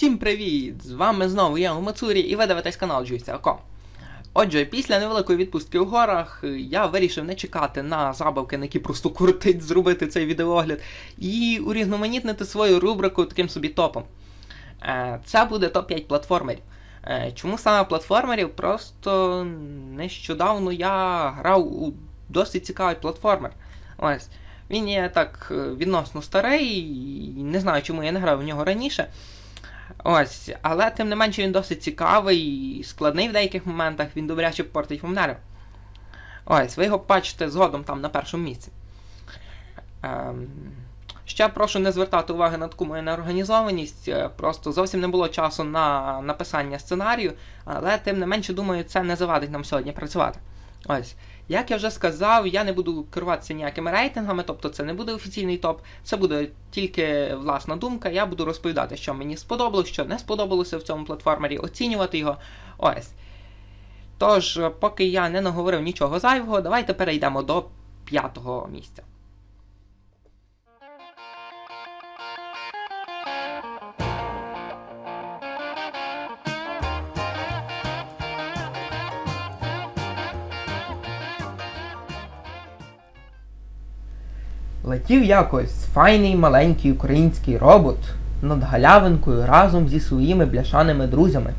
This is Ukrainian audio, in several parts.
Всім привіт! З вами знову я у Мацурі і ви дивитесь канал Juice.com. Отже, після невеликої відпустки в горах е, я вирішив не чекати на забавки, на які просто крутить зробити цей відеогляд, і урізноманітнити свою рубрику таким собі топом. Е, Це буде топ-5 платформерів. Е, Чому саме платформерів? Просто нещодавно я грав у досить цікавий платформер. Ось. Він є так відносно старий, не знаю, чому я не грав в нього раніше. Ось, але тим не менше він досить цікавий, і складний в деяких моментах, він добряче портить вам нерви. Ось, ви його бачите згодом там на першому місці. Ем, ще прошу не звертати уваги на таку мою неорганізованість, е, просто зовсім не було часу на написання сценарію, але тим не менше, думаю, це не завадить нам сьогодні працювати. Ось. Як я вже сказав, я не буду керуватися ніякими рейтингами, тобто це не буде офіційний топ, це буде тільки власна думка. Я буду розповідати, що мені сподобалось, що не сподобалося в цьому платформері, оцінювати його. Ось. Тож, поки я не наговорив нічого зайвого, давайте перейдемо до п'ятого місця. Летів якось файний маленький український робот над галявинкою разом зі своїми бляшаними друзями.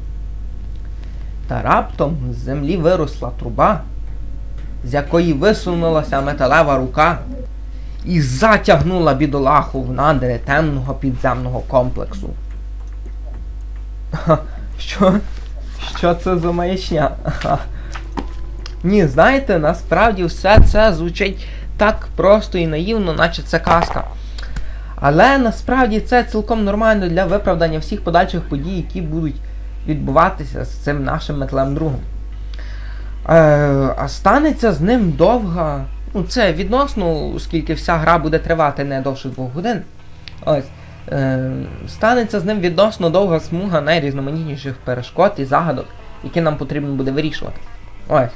Та раптом з землі виросла труба, з якої висунулася металева рука і затягнула бідолаху в надри темного підземного комплексу. Що? Що це за маячня? Ні, знаєте, насправді все це звучить так просто і наївно, наче це казка. Але насправді це цілком нормально для виправдання всіх подальших подій, які будуть відбуватися з цим нашим металевим другом. Е, а станеться з ним довга. Ну, це відносно, оскільки вся гра буде тривати не довше двох годин. Ось. Е, станеться з ним відносно довга смуга найрізноманітніших перешкод і загадок, які нам потрібно буде вирішувати. Ось.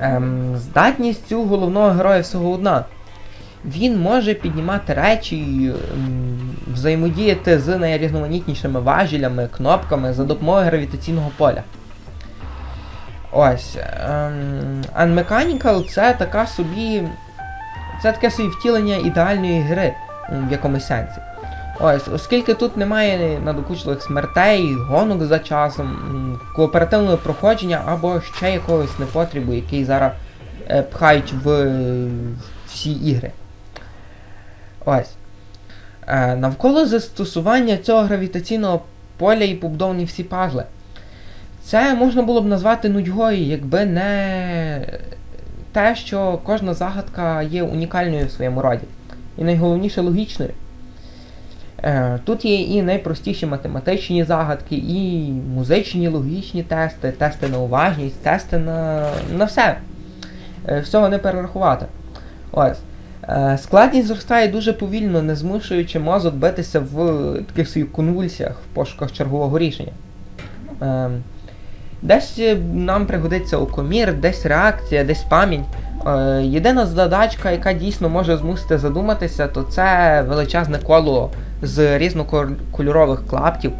Ем, здатність цю головного героя всього одна. Він може піднімати речі, ем, взаємодіяти з найрізноманітнішими важелями, кнопками за допомогою гравітаційного поля. Ось. Ем, Unmechanical це така собі. Це таке собі втілення ідеальної гри в якомусь сенсі. Ось, оскільки тут немає надокучливих смертей, гонок за часом, кооперативного проходження або ще якогось непотребу, який зараз е, пхають в е, всі ігри. Ось. Е, навколо застосування цього гравітаційного поля і побудовані всі пазли. Це можна було б назвати нудьгою, якби не те, що кожна загадка є унікальною в своєму роді. І найголовніше логічною. Е, Тут є і найпростіші математичні загадки, і музичні логічні тести, тести на уважність, тести на, на все. Е, Всього не перерахувати. Ось. Е, Складність зростає дуже повільно, не змушуючи мозок битися в таких своїх конвульсіях в пошуках чергового рішення. Десь нам пригодиться окомір, десь реакція, десь пам'ять. Єдина задачка, яка дійсно може змусити задуматися, то це величезне коло з різнокольорових клаптів,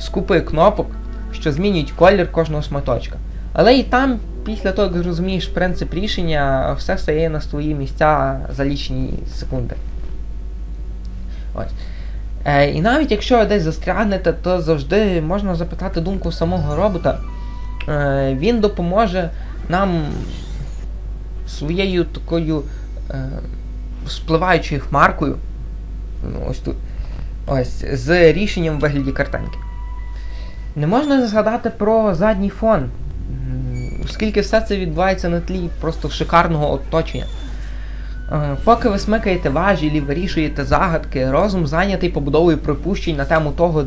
з купою кнопок, що змінюють колір кожного шматочка. Але і там, після того, як зрозумієш принцип рішення, все стає на свої місця за лічні секунди. Ось. Е, і навіть якщо десь застрягнете, то завжди можна запитати думку самого робота. Е, він допоможе нам своєю такою е, спливаючою хмаркою. Ну, ось тут. Ось, з рішенням в вигляді картинки. Не можна згадати про задній фон, оскільки все це відбувається на тлі просто шикарного оточення. Е, Поки ви смикаєте важілі, вирішуєте загадки, розум зайнятий побудовою припущень на тему того,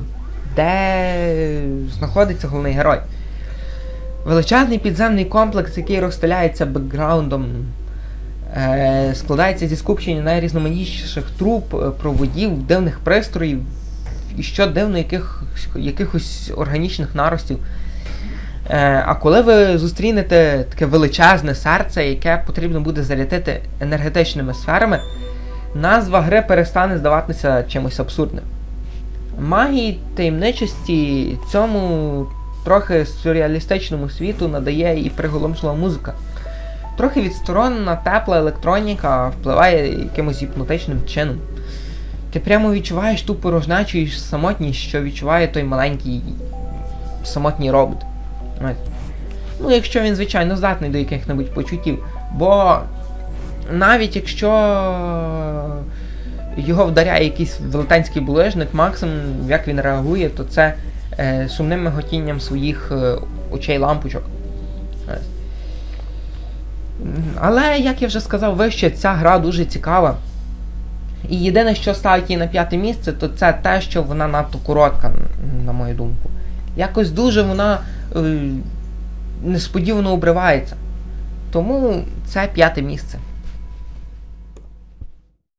де знаходиться головний герой. Величезний підземний комплекс, який розстеляється бекграундом, складається зі скупчення найрізноманітніших труб, е, проводів, дивних пристроїв і що дивно яких, якихось органічних наростів. Е, а коли ви зустрінете таке величезне серце, яке потрібно буде зарядити енергетичними сферами, назва гри перестане здаватися чимось абсурдним. Магії таємничості цьому трохи сюрреалістичному світу надає і приголомшлива музика. Трохи відсторонена, тепла електроніка впливає якимось гіпнотичним чином. Ти прямо відчуваєш ту порожнечу і самотність, що відчуває той маленький самотній робот. Ну, якщо він, звичайно, здатний до яких-небудь почуттів. Бо навіть якщо його вдаряє якийсь велетенський булижник, максимум, як він реагує, то це е, сумним миготінням своїх е, очей лампочок. Але, як я вже сказав вище, ця гра дуже цікава. І єдине, що ставить її на п'яте місце, то це те, що вона надто коротка, на мою думку. Якось дуже вона е, несподівано обривається. Тому це п'яте місце.